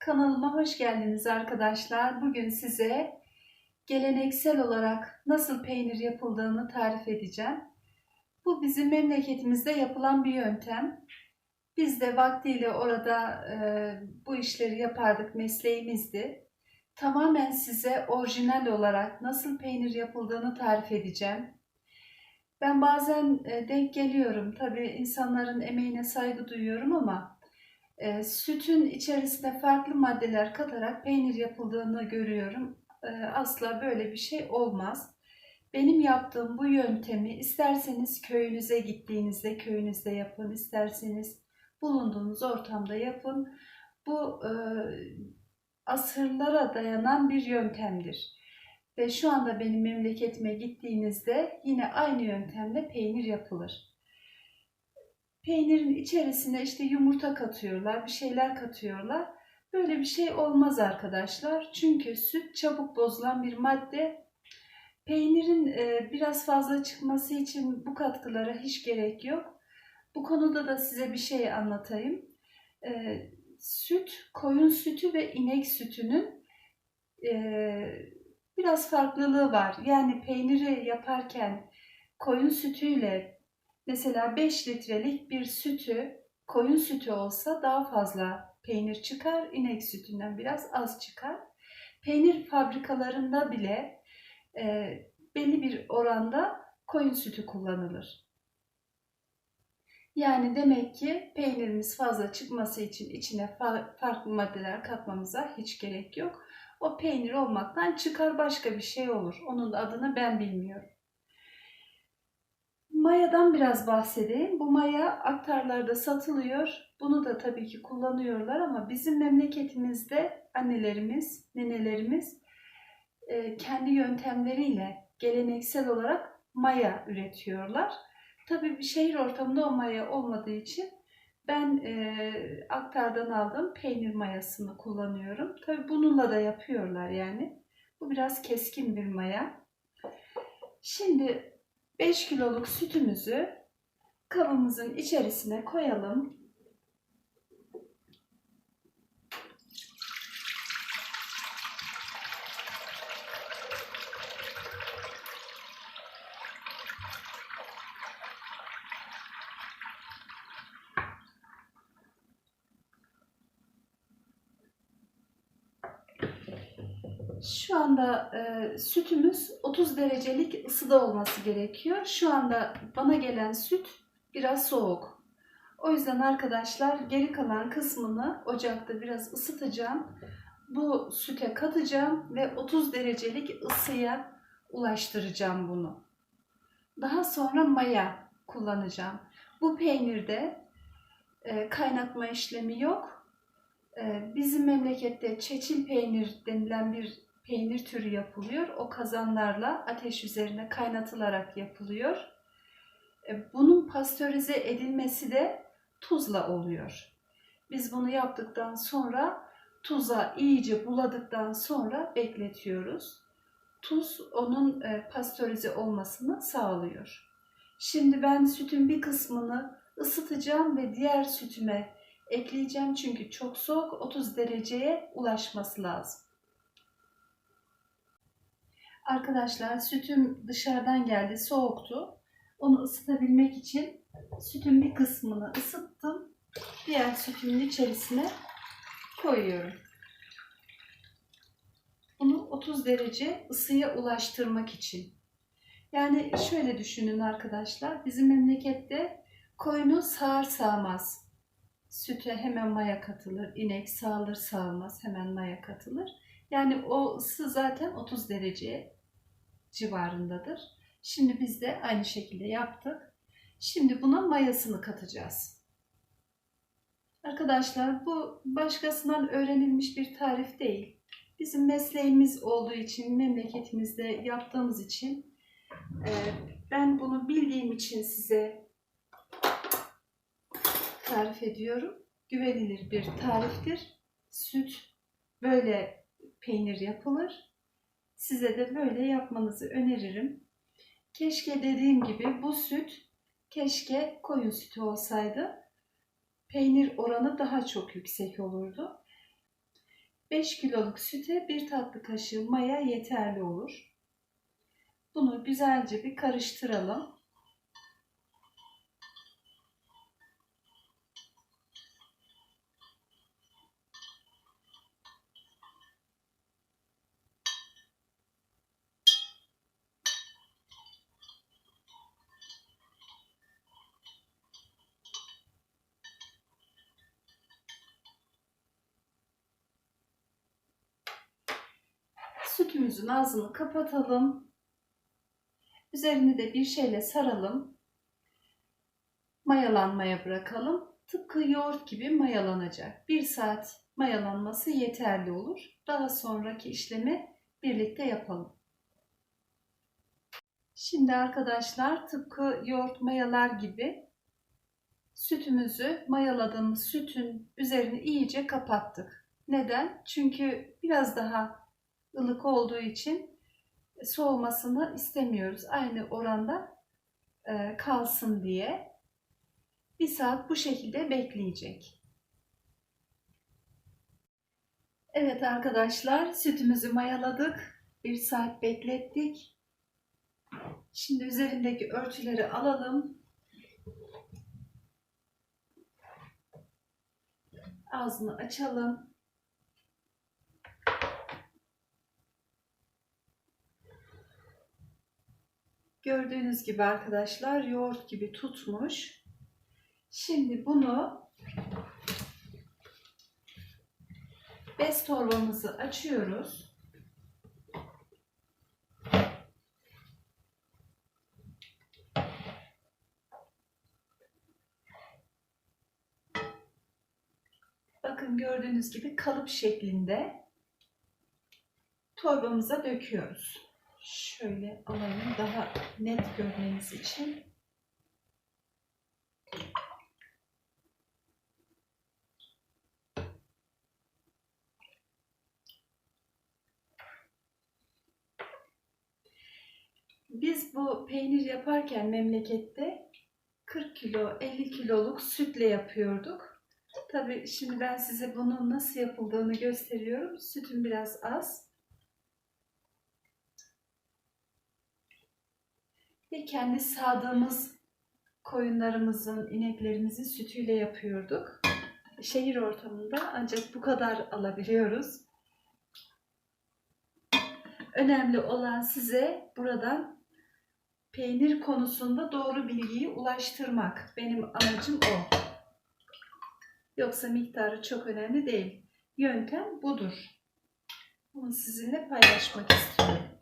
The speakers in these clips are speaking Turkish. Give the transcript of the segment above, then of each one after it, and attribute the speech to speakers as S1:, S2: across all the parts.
S1: Kanalıma hoş geldiniz arkadaşlar. Bugün size geleneksel olarak nasıl peynir yapıldığını tarif edeceğim. Bu bizim memleketimizde yapılan bir yöntem. Biz de vaktiyle orada e, bu işleri yapardık, mesleğimizdi. Tamamen size orijinal olarak nasıl peynir yapıldığını tarif edeceğim. Ben bazen e, denk geliyorum. Tabii insanların emeğine saygı duyuyorum ama e, sütün içerisine farklı maddeler katarak peynir yapıldığını görüyorum. E, asla böyle bir şey olmaz. Benim yaptığım bu yöntemi isterseniz köyünüze gittiğinizde köyünüzde yapın, isterseniz bulunduğunuz ortamda yapın. Bu e, asırlara dayanan bir yöntemdir. Ve şu anda benim memleketime gittiğinizde yine aynı yöntemle peynir yapılır. Peynirin içerisine işte yumurta katıyorlar, bir şeyler katıyorlar. Böyle bir şey olmaz arkadaşlar. Çünkü süt çabuk bozulan bir madde. Peynirin e, biraz fazla çıkması için bu katkılara hiç gerek yok. Bu konuda da size bir şey anlatayım. E, süt, koyun sütü ve inek sütünün e, biraz farklılığı var. Yani peyniri yaparken koyun sütüyle Mesela 5 litrelik bir sütü koyun sütü olsa daha fazla peynir çıkar, inek sütünden biraz az çıkar. Peynir fabrikalarında bile e, belli bir oranda koyun sütü kullanılır. Yani demek ki peynirimiz fazla çıkması için içine fa farklı maddeler katmamıza hiç gerek yok. O peynir olmaktan çıkar başka bir şey olur. Onun adını ben bilmiyorum. Mayadan biraz bahsedeyim. Bu maya aktarlarda satılıyor. Bunu da tabii ki kullanıyorlar ama bizim memleketimizde annelerimiz, nenelerimiz e, kendi yöntemleriyle geleneksel olarak maya üretiyorlar. Tabii bir şehir ortamında o maya olmadığı için ben e, aktardan aldığım peynir mayasını kullanıyorum. Tabii bununla da yapıyorlar yani. Bu biraz keskin bir maya. Şimdi 5 kiloluk sütümüzü kabımızın içerisine koyalım. Anda e, sütümüz 30 derecelik ısıda olması gerekiyor. Şu anda bana gelen süt biraz soğuk. O yüzden arkadaşlar geri kalan kısmını ocakta biraz ısıtacağım. Bu süte katacağım ve 30 derecelik ısıya ulaştıracağım bunu. Daha sonra maya kullanacağım. Bu peynirde e, kaynatma işlemi yok. E, bizim memlekette çeçil peynir denilen bir peynir türü yapılıyor. O kazanlarla ateş üzerine kaynatılarak yapılıyor. E, bunun pastörize edilmesi de tuzla oluyor. Biz bunu yaptıktan sonra tuza iyice buladıktan sonra bekletiyoruz. Tuz onun e, pastörize olmasını sağlıyor. Şimdi ben sütün bir kısmını ısıtacağım ve diğer sütüme ekleyeceğim çünkü çok soğuk 30 dereceye ulaşması lazım. Arkadaşlar sütüm dışarıdan geldi, soğuktu. Onu ısıtabilmek için sütün bir kısmını ısıttım. Diğer sütümün içerisine koyuyorum. Bunu 30 derece ısıya ulaştırmak için. Yani şöyle düşünün arkadaşlar. Bizim memlekette koyunu sağar sağmaz. Süte hemen maya katılır. İnek sağılır sağılmaz hemen maya katılır. Yani o ısı zaten 30 dereceye civarındadır. Şimdi biz de aynı şekilde yaptık. Şimdi buna mayasını katacağız. Arkadaşlar bu başkasından öğrenilmiş bir tarif değil. Bizim mesleğimiz olduğu için, memleketimizde yaptığımız için e, ben bunu bildiğim için size tarif ediyorum. Güvenilir bir tariftir. Süt böyle peynir yapılır. Size de böyle yapmanızı öneririm. Keşke dediğim gibi bu süt keşke koyun sütü olsaydı. Peynir oranı daha çok yüksek olurdu. 5 kiloluk süte 1 tatlı kaşığı maya yeterli olur. Bunu güzelce bir karıştıralım. Sütümüzün ağzını kapatalım. Üzerini de bir şeyle saralım. Mayalanmaya bırakalım. Tıpkı yoğurt gibi mayalanacak. Bir saat mayalanması yeterli olur. Daha sonraki işlemi birlikte yapalım. Şimdi arkadaşlar tıpkı yoğurt mayalar gibi sütümüzü mayaladığımız sütün üzerini iyice kapattık. Neden? Çünkü biraz daha ılık olduğu için soğumasını istemiyoruz. Aynı oranda e, kalsın diye. Bir saat bu şekilde bekleyecek. Evet arkadaşlar sütümüzü mayaladık. Bir saat beklettik. Şimdi üzerindeki örtüleri alalım. Ağzını açalım. Gördüğünüz gibi arkadaşlar yoğurt gibi tutmuş. Şimdi bunu bez torbamızı açıyoruz. Bakın gördüğünüz gibi kalıp şeklinde torbamıza döküyoruz. Şöyle alayım daha net görmeniz için. Biz bu peynir yaparken memlekette 40 kilo, 50 kiloluk sütle yapıyorduk. Tabii şimdi ben size bunun nasıl yapıldığını gösteriyorum. Sütüm biraz az. Ve kendi sağdığımız koyunlarımızın, ineklerimizin sütüyle yapıyorduk. Şehir ortamında ancak bu kadar alabiliyoruz. Önemli olan size buradan peynir konusunda doğru bilgiyi ulaştırmak. Benim amacım o. Yoksa miktarı çok önemli değil. Yöntem budur. Bunu sizinle paylaşmak istiyorum.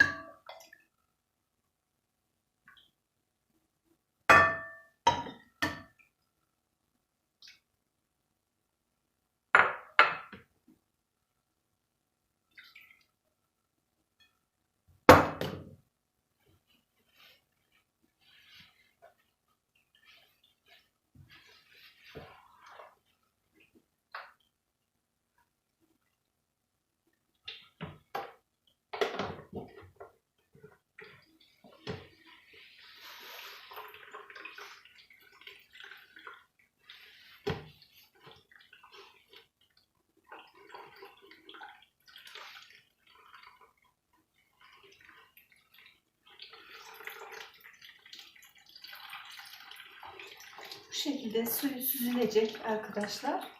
S1: Şekilde suyu süzülecek arkadaşlar.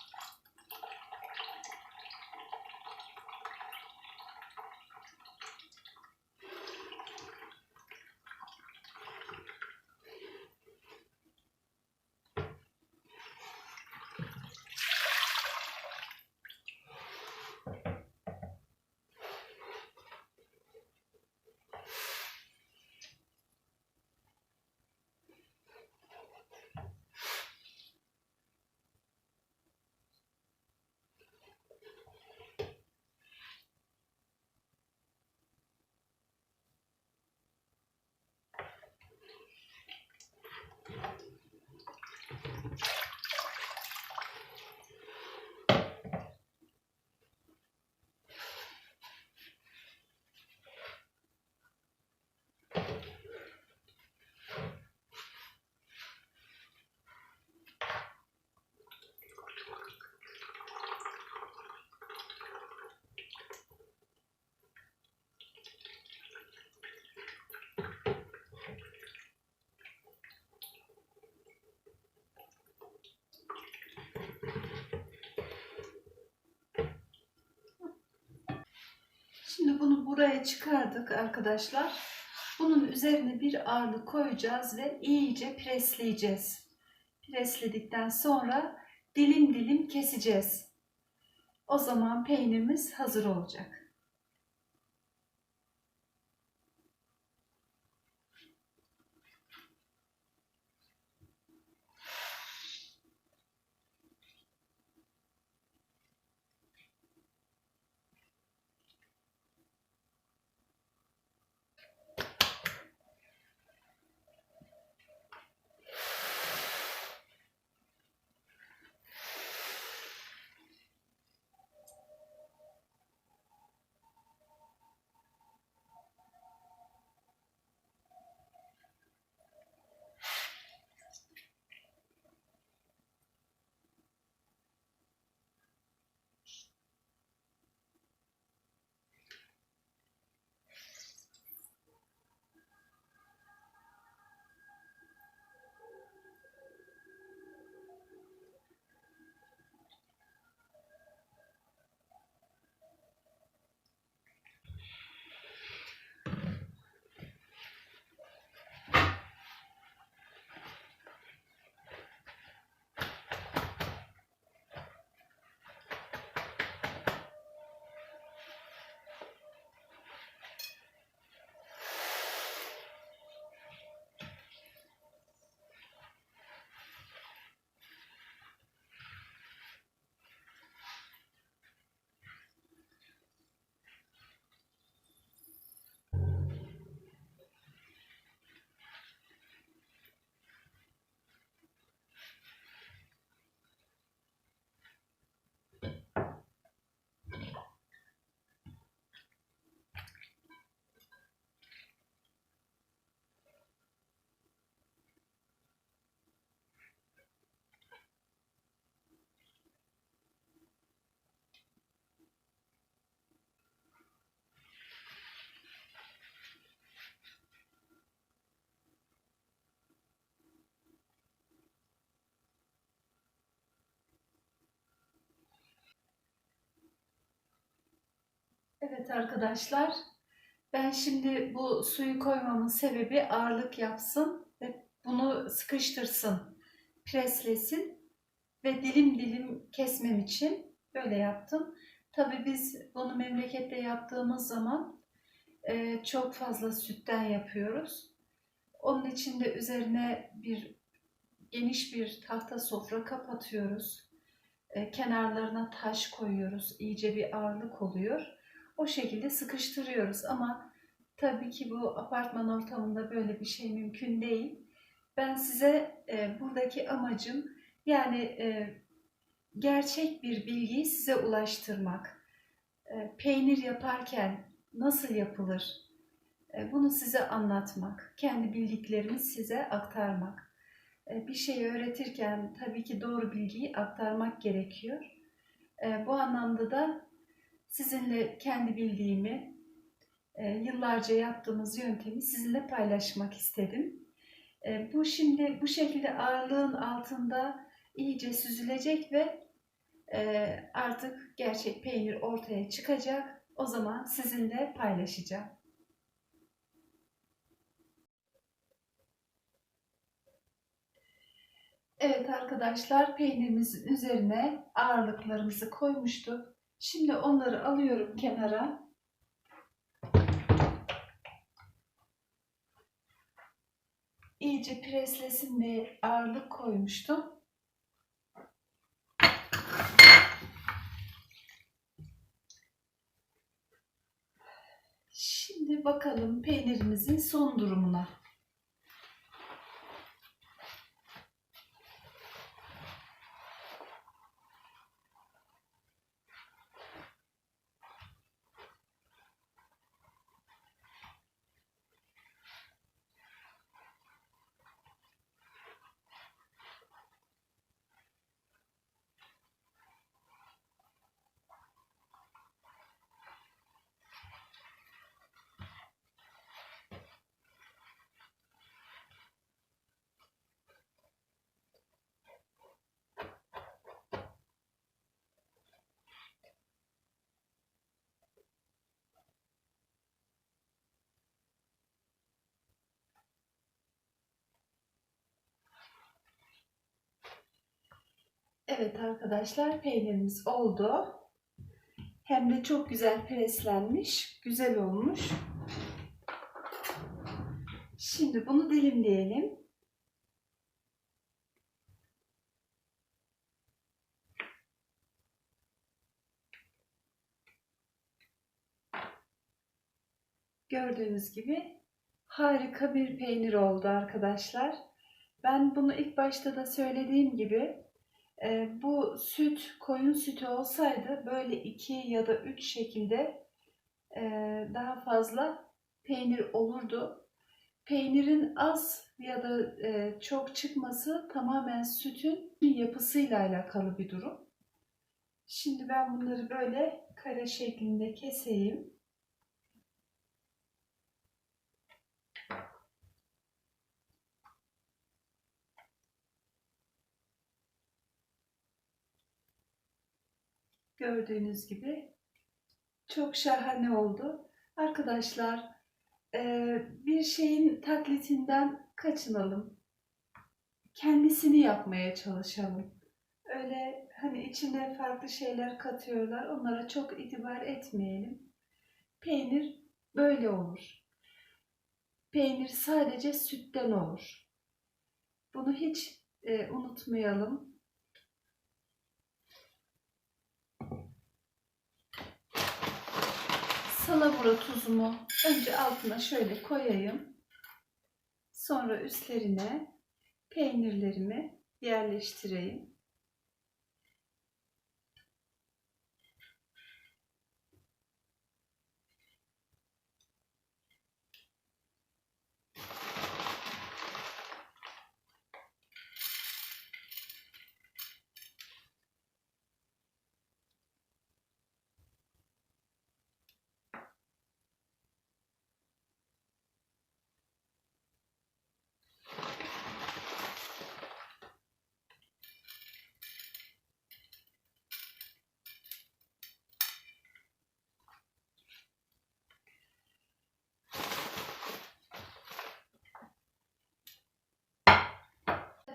S1: Buraya çıkardık arkadaşlar. Bunun üzerine bir ağırlık koyacağız ve iyice presleyeceğiz. Presledikten sonra dilim dilim keseceğiz. O zaman peynirimiz hazır olacak. Evet arkadaşlar, ben şimdi bu suyu koymamın sebebi ağırlık yapsın ve bunu sıkıştırsın, preslesin ve dilim dilim kesmem için böyle yaptım. Tabii biz bunu memlekette yaptığımız zaman e, çok fazla sütten yapıyoruz. Onun için de üzerine bir geniş bir tahta sofra kapatıyoruz. E, kenarlarına taş koyuyoruz. İyice bir ağırlık oluyor o şekilde sıkıştırıyoruz ama tabii ki bu apartman ortamında böyle bir şey mümkün değil. Ben size e, buradaki amacım yani e, gerçek bir bilgiyi size ulaştırmak. E, peynir yaparken nasıl yapılır? E, bunu size anlatmak, kendi bildiklerimi size aktarmak. E, bir şey öğretirken tabii ki doğru bilgiyi aktarmak gerekiyor. E, bu anlamda da sizinle kendi bildiğimi, e, yıllarca yaptığımız yöntemi sizinle paylaşmak istedim. E, bu şimdi bu şekilde ağırlığın altında iyice süzülecek ve e, artık gerçek peynir ortaya çıkacak. O zaman sizinle paylaşacağım. Evet arkadaşlar peynirimizin üzerine ağırlıklarımızı koymuştuk. Şimdi onları alıyorum kenara. İyice preslesin diye ağırlık koymuştum. Şimdi bakalım peynirimizin son durumuna. Evet arkadaşlar peynirimiz oldu. Hem de çok güzel preslenmiş. Güzel olmuş. Şimdi bunu dilimleyelim. Gördüğünüz gibi harika bir peynir oldu arkadaşlar. Ben bunu ilk başta da söylediğim gibi e, bu süt koyun sütü olsaydı böyle iki ya da üç şekilde e, daha fazla peynir olurdu. Peynirin az ya da e, çok çıkması tamamen sütün yapısıyla alakalı bir durum. Şimdi ben bunları böyle kare şeklinde keseyim. Gördüğünüz gibi çok şahane oldu. Arkadaşlar e, bir şeyin taklitinden kaçınalım. Kendisini yapmaya çalışalım. Öyle hani içine farklı şeyler katıyorlar. Onlara çok itibar etmeyelim. Peynir böyle olur. Peynir sadece sütten olur. Bunu hiç e, unutmayalım. Salamura tuzumu önce altına şöyle koyayım. Sonra üstlerine peynirlerimi yerleştireyim.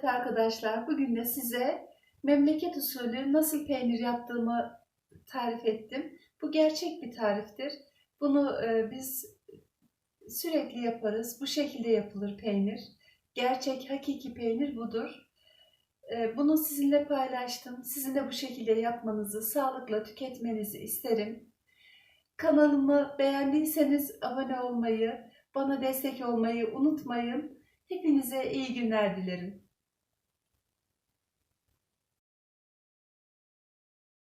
S1: Evet arkadaşlar bugün de size memleket usulü nasıl peynir yaptığımı tarif ettim. Bu gerçek bir tariftir. Bunu e, biz sürekli yaparız. Bu şekilde yapılır peynir. Gerçek, hakiki peynir budur. E, bunu sizinle paylaştım. Sizin de bu şekilde yapmanızı, sağlıkla tüketmenizi isterim. Kanalımı beğendiyseniz abone olmayı, bana destek olmayı unutmayın. Hepinize iyi günler dilerim.